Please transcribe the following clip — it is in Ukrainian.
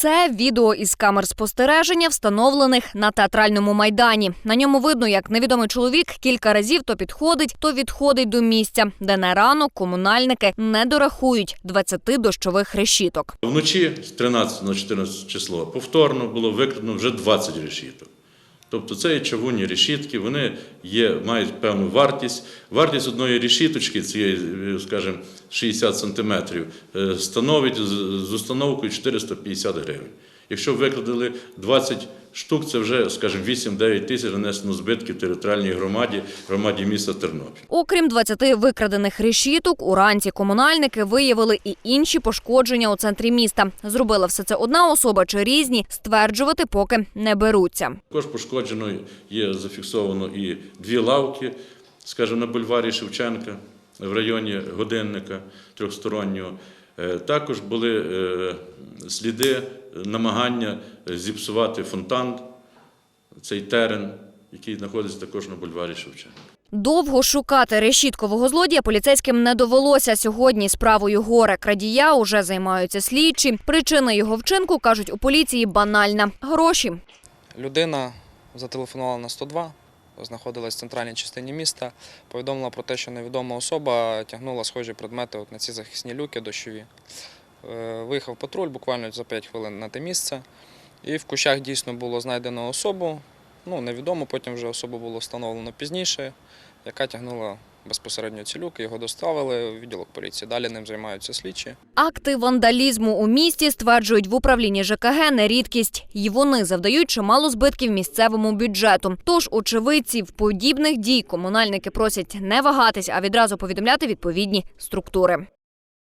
Це відео із камер спостереження, встановлених на театральному майдані. На ньому видно, як невідомий чоловік кілька разів то підходить, то відходить до місця, де на ранок комунальники не дорахують 20 дощових решіток. Вночі з 13 на 14 число повторно було викрадено вже 20 решіток. Тобто це є чавунні решітки, вони є, мають певну вартість. Вартість одної решіточки, цієї, скажімо, 60 сантиметрів, е, становить з установкою 450 гривень. Якщо викрадали 20 штук, це вже, скажімо, 8-9 тисяч нанесено збитків територіальній громаді, громаді міста Тернопіль. Окрім 20 викрадених решіток, уранці комунальники виявили і інші пошкодження у центрі міста. Зробила все це одна особа чи різні, стверджувати поки не беруться. Також пошкоджено є зафіксовано і дві лавки, скажімо, на бульварі Шевченка в районі годинника трьохстороннього. Е, Також були е, сліди намагання зіпсувати фонтан, цей терен, який знаходиться також на бульварі Шевченка. Довго шукати решіткового злодія поліцейським не довелося. Сьогодні справою горе крадія уже займаються слідчі. Причина його вчинку кажуть у поліції банальна гроші. Людина зателефонувала на 102, знаходилась в центральній частині міста, повідомила про те, що невідома особа тягнула схожі предмети от на ці захисні люки дощові. Е, Виїхав патруль буквально за 5 хвилин на те місце. І в кущах дійсно було знайдено особу. Ну, невідомо, потім вже особу було встановлено пізніше, яка тягнула безпосередньо ці люки. Його доставили в відділок поліції. Далі ним займаються слідчі. Акти вандалізму у місті стверджують в управлінні ЖКГ не рідкість, і вони завдають чимало збитків місцевому бюджету. Тож очевидців подібних дій комунальники просять не вагатись, а відразу повідомляти відповідні структури.